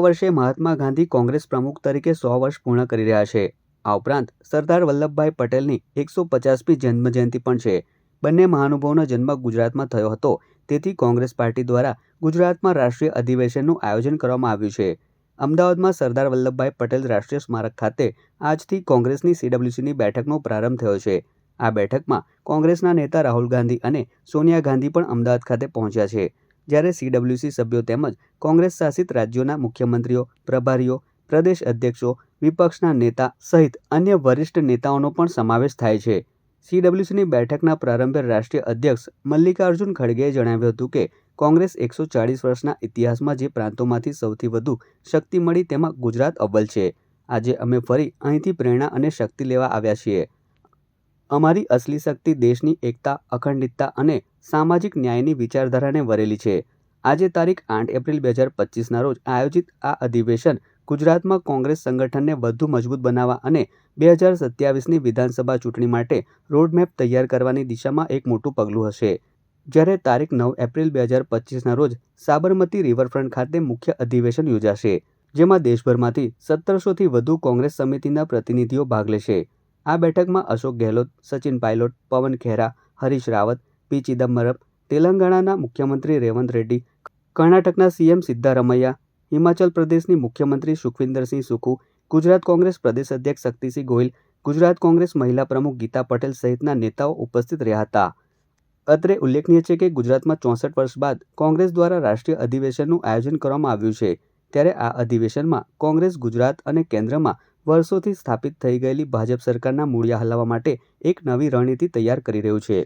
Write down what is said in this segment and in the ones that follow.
વર્ષે મહાત્મા ગાંધી કોંગ્રેસ પ્રમુખ તરીકે સો વર્ષ પૂર્ણ કરી રહ્યા છે. આ ઉપરાંત સરદાર વલ્લભભાઈ પટેલની એકસો પચાસમી જન્મજયંતિ પણ છે. બંને મહાનુભાવનો જન્મ ગુજરાતમાં થયો હતો. તેથી કોંગ્રેસ પાર્ટી દ્વારા ગુજરાતમાં રાષ્ટ્રીય અધિવેશનનું આયોજન કરવામાં આવ્યું છે. અમદાવાદમાં સરદાર વલ્લભભાઈ પટેલ રાષ્ટ્રીય સ્મારક ખાતે આજથી કોંગ્રેસની સીડબ્લ્યુસીની બેઠકનો પ્રારંભ થયો છે. આ બેઠકમાં કોંગ્રેસના નેતા રાહુલ ગાંધી અને સોનિયા ગાંધી પણ અમદાવાદ ખાતે પહોંચ્યા છે. જ્યારે સીડબ્લ્યુસી સભ્યો તેમજ કોંગ્રેસ શાસિત રાજ્યોના મુખ્યમંત્રીઓ, પ્રભારીઓ, પ્રદેશ અધ્યક્ષો, વિપક્ષના નેતા સહિત અન્ય વરિષ્ઠ નેતાઓનો પણ સમાવેશ થાય છે. સીડબ્લ્યુસીની બેઠકના પ્રારંભે રાષ્ટ્રીય અધ્યક્ષ મલ્લિકાર્જુન ખડગેએ જણાવ્યું હતું કે, કોંગ્રેસ એકસો ચાળીસ વર્ષના ઇતિહાસમાં જે પ્રાંતોમાંથી સૌથી વધુ શક્તિ મળી તેમાં ગુજરાત અવ્વલ છે. આજે અમે ફરી અહીંથી પ્રેરણા અને શક્તિ લેવા આવ્યા છીએ. અમારી અસલી શક્તિ દેશની એકતા, અખંડિતતા અને સામાજિક ન્યાયની વિચારધારાને વરેલી છે. આજે તારીખ આઠ એપ્રિલ બે હજાર પચીસના રોજ આયોજિત આ અધિવેશન ગુજરાતમાં કોંગ્રેસ સંગઠનને વધુ મજબૂત બનાવવા અને બે હજાર સત્યાવીસની વિધાનસભા ચૂંટણી માટે રોડમેપ તૈયાર કરવાની દિશામાં એક મોટું પગલું હશે. જ્યારે તારીખ નવ એપ્રિલ બે હજાર પચીસના રોજ સાબરમતી રિવરફ્રન્ટ ખાતે મુખ્ય અધિવેશન યોજાશે, જેમાં દેશભરમાંથી સત્તરસોથી વધુ કોંગ્રેસ સમિતિના પ્રતિનિધિઓ ભાગ લેશે. આ બેઠકમાં અશોક ગેહલોત, સચિન પાયલોટ, પવન ખેરા, હરીશ રાવત પી. ચિદમ્બરમ, તેલંગાણાના મુખ્યમંત્રી રેવંત રેડ્ડી, કર્ણાટકના સીએમ સિદ્ધારમૈયા, હિમાચલ પ્રદેશની મુખ્યમંત્રી સુખવિન્દરસિંહ સુખુ, ગુજરાત કોંગ્રેસ પ્રદેશ અધ્યક્ષ શક્તિસિંહ ગોહિલ, ગુજરાત કોંગ્રેસ મહિલા પ્રમુખ ગીતા પટેલ સહિતના નેતાઓ ઉપસ્થિત રહ્યા હતા. અત્રે ઉલ્લેખનીય છે કે ગુજરાતમાં ચોસઠ વર્ષ બાદ કોંગ્રેસ દ્વારા રાષ્ટ્રીય અધિવેશનનું આયોજન કરવામાં આવ્યું છે, ત્યારે આ અધિવેશનમાં કોંગ્રેસ, ગુજરાત અને કેન્દ્રમાં વર્ષોથી સ્થાપિત થઈ ગયેલી ભાજપ સરકારના મૂળિયા હલાવવા માટે એક નવી રણનીતિ તૈયાર કરી રહ્યું છે.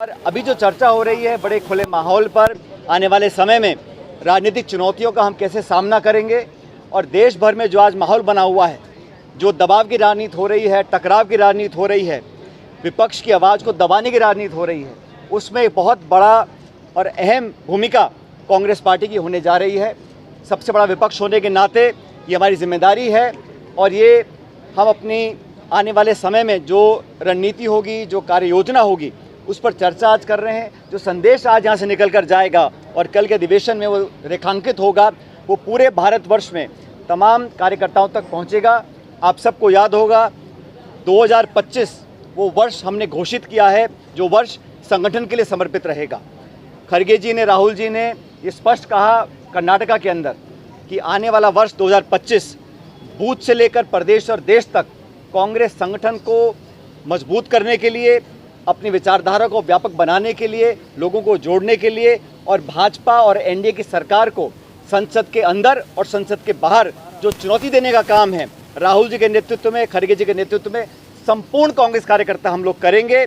और अभी जो चर्चा हो रही है बड़े खुले माहौल पर आने वाले समय में राजनीतिक चुनौतियों का हम कैसे सामना करेंगे और देश भर में जो आज माहौल बना हुआ है, जो दबाव की राजनीति हो रही है, टकराव की राजनीति हो रही है, विपक्ष की आवाज़ को दबाने की राजनीति हो रही है, उसमें बहुत बड़ा और अहम भूमिका कांग्रेस पार्टी की होने जा रही है। सबसे बड़ा विपक्ष होने के नाते ये हमारी ज़िम्मेदारी है और ये हम अपनी आने वाले समय में जो रणनीति होगी, जो कार्य योजना होगी उस पर चर्चा आज कर रहे हैं। जो संदेश आज यहाँ से निकल कर जाएगा और कल के अधिवेशन में वो रेखांकित होगा, वो पूरे भारतवर्ष में तमाम कार्यकर्ताओं तक पहुँचेगा। आप सबको याद होगा 2025 वो वर्ष हमने घोषित किया है, जो वर्ष संगठन के लिए समर्पित रहेगा। खड़गे जी ने, राहुल जी ने ये स्पष्ट कहा कर्नाटका के अंदर कि आने वाला वर्ष 2025 बूथ से लेकर प्रदेश और देश तक कांग्रेस संगठन को मज़बूत करने के लिए अपनी विचारधारा को व्यापक बनाने के लिए, लोगों को जोड़ने के लिए और भाजपा और एनडीए की सरकार को संसद के अंदर और संसद के बाहर जो चुनौती देने का काम है, राहुल जी के नेतृत्व में, खड़गे जी के नेतृत्व में, संपूर्ण कांग्रेस कार्यकर्ता हम लोग करेंगे।